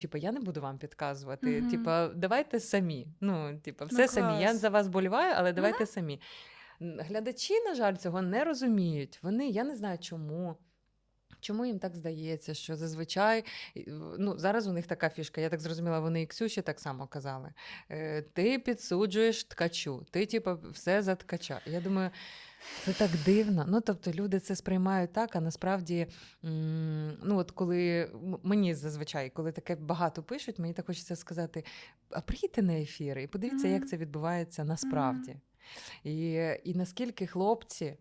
Типу, я не буду вам підказувати. Mm -hmm. Типа, давайте самі. Ну, типу, Ну, все самі. Я за вас боліваю, але давайте самі. Глядачі, на жаль, цього не розуміють. Вони, я не знаю чому. Чому їм так здається, що зазвичай ну, зараз у них така фішка, я так зрозуміла, вони і Ксюші так само казали. Е, ти підсуджуєш ткачу, ти, типу, все за ткача. Я думаю, це так дивно. Ну, тобто, люди це сприймають так, а насправді, ну, от коли мені зазвичай, коли таке багато пишуть, мені так хочеться сказати: а приїдьте на ефіри і подивіться, як це відбувається насправді. І, і наскільки хлопці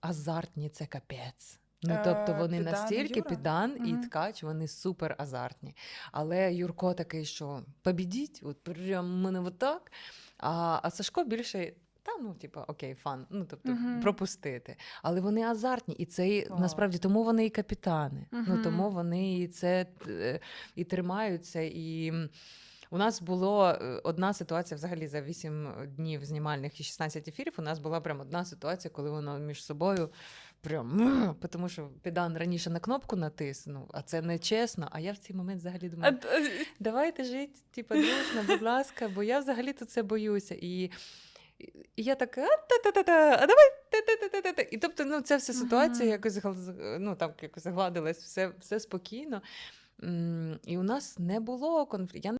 азартні, це капець. Ну, тобто Е, вони Підан настільки Юра? підан і Мгм. ткач, вони супер азартні. Але Юрко такий, що побідіть, от прям мене отак. А, а Сашко більше. Та ну, типа, окей, фан. Ну тобто Мгм. пропустити. Але вони азартні, і це Так. насправді тому вони і капітани. Ну тому вони і це е, і тримаються. І у нас було е, одна ситуація взагалі за 8 днів знімальних і 16 ефірів. У нас була прям одна ситуація, коли воно між собою. Прям, тому що підан раніше на кнопку натиснув, а це не чесно. А я в цей момент взагалі думаю, давайте жити, типу, дружно, будь ласка, бо я взагалі то це боюся. І, і я така, а та-та-та-та, а давай та-та-та-та-та. І тобто, ну, це вся ситуація якось ну, там, якось загладилась, все, все спокійно. І у нас не було конфлікту.